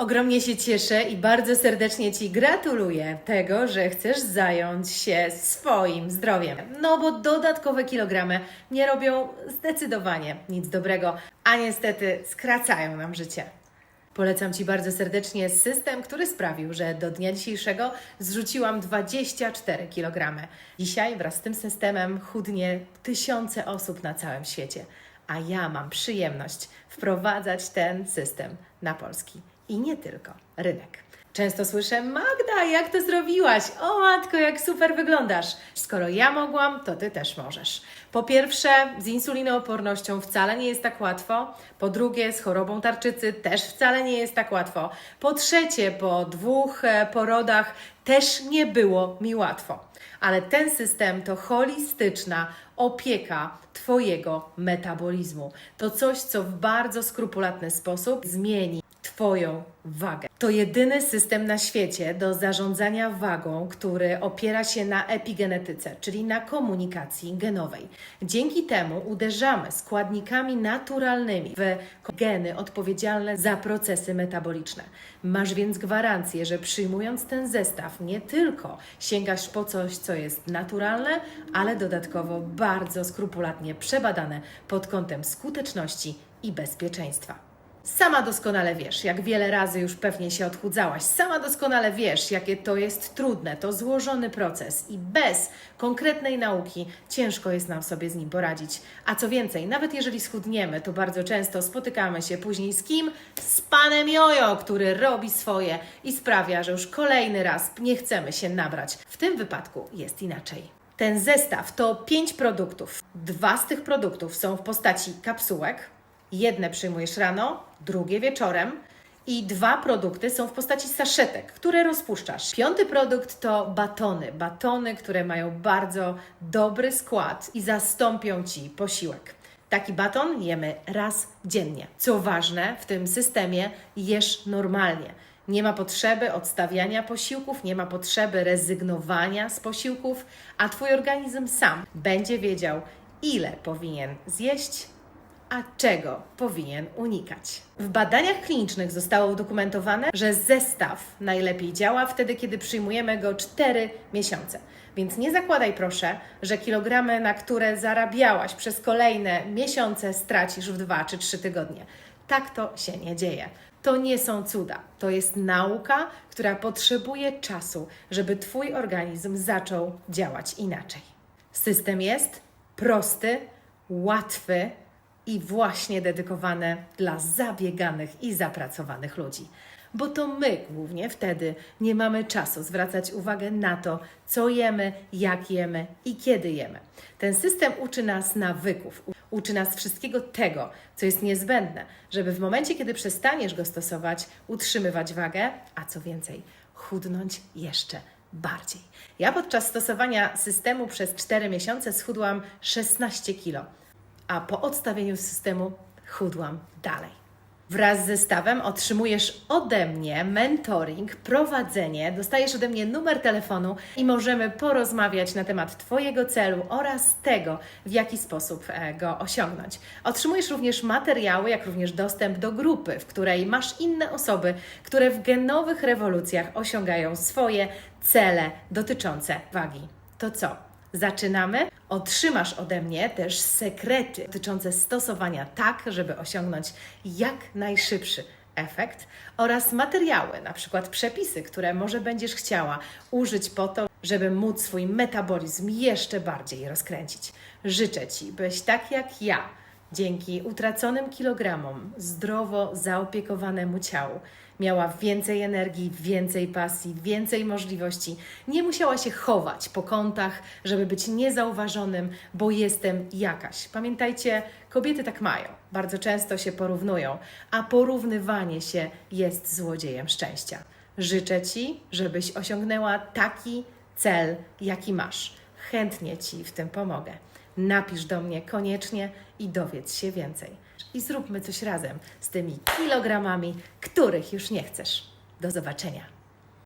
Ogromnie się cieszę i bardzo serdecznie Ci gratuluję tego, że chcesz zająć się swoim zdrowiem. No bo dodatkowe kilogramy nie robią zdecydowanie nic dobrego, a niestety skracają nam życie. Polecam Ci bardzo serdecznie system, który sprawił, że do dnia dzisiejszego zrzuciłam 24 kg. Dzisiaj wraz z tym systemem chudnie tysiące osób na całym świecie, a ja mam przyjemność wprowadzać ten system na polski i nie tylko rynek. Często słyszę, Magda, jak to zrobiłaś? O matko, jak super wyglądasz. Skoro ja mogłam, to ty też możesz. Po pierwsze, z insulinoopornością wcale nie jest tak łatwo. Po drugie, z chorobą tarczycy też wcale nie jest tak łatwo. Po trzecie, po dwóch e, porodach też nie było mi łatwo. Ale ten system to holistyczna opieka Twojego metabolizmu. To coś, co w bardzo skrupulatny sposób zmieni Twoją wagę. To jedyny system na świecie do zarządzania wagą, który opiera się na epigenetyce, czyli na komunikacji genowej. Dzięki temu uderzamy składnikami naturalnymi w geny odpowiedzialne za procesy metaboliczne. Masz więc gwarancję, że przyjmując ten zestaw nie tylko sięgasz po coś, co jest naturalne, ale dodatkowo bardzo skrupulatnie przebadane pod kątem skuteczności i bezpieczeństwa. Sama doskonale wiesz, jak wiele razy już pewnie się odchudzałaś. Sama doskonale wiesz, jakie to jest trudne, to złożony proces i bez konkretnej nauki ciężko jest nam sobie z nim poradzić. A co więcej, nawet jeżeli schudniemy, to bardzo często spotykamy się później z kim? Z panem Jojo, który robi swoje i sprawia, że już kolejny raz nie chcemy się nabrać. W tym wypadku jest inaczej. Ten zestaw to pięć produktów. Dwa z tych produktów są w postaci kapsułek, Jedne przyjmujesz rano, drugie wieczorem i dwa produkty są w postaci saszetek, które rozpuszczasz. Piąty produkt to batony. Batony, które mają bardzo dobry skład i zastąpią Ci posiłek. Taki baton jemy raz dziennie. Co ważne, w tym systemie jesz normalnie. Nie ma potrzeby odstawiania posiłków, nie ma potrzeby rezygnowania z posiłków, a Twój organizm sam będzie wiedział, ile powinien zjeść, a czego powinien unikać. W badaniach klinicznych zostało udokumentowane, że zestaw najlepiej działa wtedy, kiedy przyjmujemy go 4 miesiące. Więc nie zakładaj proszę, że kilogramy, na które zarabiałaś przez kolejne miesiące, stracisz w 2 czy 3 tygodnie. Tak to się nie dzieje. To nie są cuda. To jest nauka, która potrzebuje czasu, żeby Twój organizm zaczął działać inaczej. System jest prosty, łatwy, i właśnie dedykowane dla zabieganych i zapracowanych ludzi. Bo to my głównie wtedy nie mamy czasu zwracać uwagę na to, co jemy, jak jemy i kiedy jemy. Ten system uczy nas nawyków, uczy nas wszystkiego tego, co jest niezbędne, żeby w momencie, kiedy przestaniesz go stosować, utrzymywać wagę, a co więcej, chudnąć jeszcze bardziej. Ja podczas stosowania systemu przez 4 miesiące schudłam 16 kilo a po odstawieniu systemu chudłam dalej. Wraz z zestawem otrzymujesz ode mnie mentoring, prowadzenie, dostajesz ode mnie numer telefonu i możemy porozmawiać na temat Twojego celu oraz tego, w jaki sposób e, go osiągnąć. Otrzymujesz również materiały, jak również dostęp do grupy, w której masz inne osoby, które w genowych rewolucjach osiągają swoje cele dotyczące wagi. To co? Zaczynamy. Otrzymasz ode mnie też sekrety dotyczące stosowania tak, żeby osiągnąć jak najszybszy efekt oraz materiały, na przykład przepisy, które może będziesz chciała użyć po to, żeby móc swój metabolizm jeszcze bardziej rozkręcić. Życzę Ci, byś tak jak ja, dzięki utraconym kilogramom, zdrowo zaopiekowanemu ciału, miała więcej energii, więcej pasji, więcej możliwości. Nie musiała się chować po kątach, żeby być niezauważonym, bo jestem jakaś. Pamiętajcie, kobiety tak mają. Bardzo często się porównują, a porównywanie się jest złodziejem szczęścia. Życzę Ci, żebyś osiągnęła taki cel, jaki masz. Chętnie Ci w tym pomogę. Napisz do mnie koniecznie i dowiedz się więcej. I zróbmy coś razem z tymi kilogramami, których już nie chcesz. Do zobaczenia.